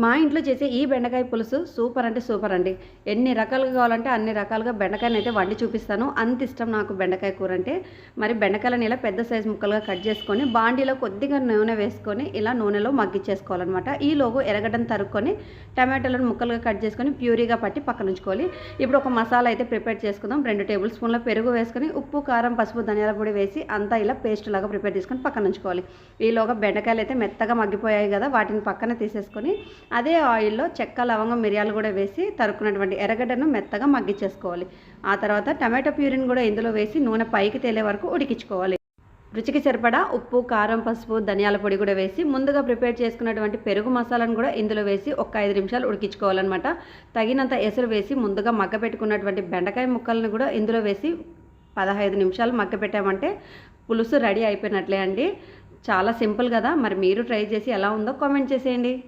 మా ఇంట్లో చేసే ఈ బెండకాయ పులుసు సూపర్ అంటే సూపర్ అండి. ఎన్ని రకాలుగా కావాలంటే అన్ని రకాలుగా బెండకాయని అయితే వండి చూపిస్తాను. అంత ఇష్టం నాకు బెండకాయ కూర అంటే. మరి బెండకాయలను ఇలా పెద్ద సైజు ముక్కలుగా కట్ చేసుకొని బాండీలో కొద్దిగా నూనె వేసుకొని ఇలా నూనెలో మగ్గిచ్చేసుకోవాలన్నమాట. ఈలోగు ఎర్రగడ్డను తరుక్కొని టమాటోలను ముక్కలుగా కట్ చేసుకొని ప్యూరీగా పట్టి పక్కన ఉంచుకోవాలి. ఇప్పుడు ఒక మసాలా అయితే ప్రిపేర్ చేసుకుందాం. రెండు టేబుల్ స్పూన్ల పెరుగు వేసుకొని ఉప్పు కారం పసుపు ధనియాల పొడి వేసి అంతా ఇలా పేస్ట్ లాగా ప్రిపేర్ చేసుకొని పక్కన ఉంచుకోవాలి. ఈలోగా బెండకాయలు అయితే మెత్తగా మగ్గిపోయాయి కదా వాటిని పక్కన తీసేసుకొని అదే ఆయిల్లో చెక్క లవంగం మిరియాలు కూడా వేసి తరుక్కున్నటువంటి ఎర్రగడ్డను మెత్తగా మగ్గించేసుకోవాలి ఆ తర్వాత టమాటో ప్యూరిన్ కూడా ఇందులో వేసి నూనె పైకి తేలే వరకు ఉడికించుకోవాలి. రుచికి సరిపడా ఉప్పు కారం పసుపు ధనియాల పొడి కూడా వేసి ముందుగా ప్రిపేర్ చేసుకున్నటువంటి పెరుగు మసాలాను కూడా ఇందులో వేసి ఒక ఐదు నిమిషాలు ఉడికించుకోవాలన్నమాట. తగినంత ఎసురు వేసి ముందుగా మగ్గ పెట్టుకున్నటువంటి బెండకాయ ముక్కలను కూడా ఇందులో వేసి పదహైదు నిమిషాలు మగ్గ పెట్టామంటే పులుసు రెడీ అయిపోయినట్లే అండి. చాలా సింపుల్ కదా. మరి మీరు ట్రై చేసి ఎలా ఉందో కామెంట్ చేసేయండి.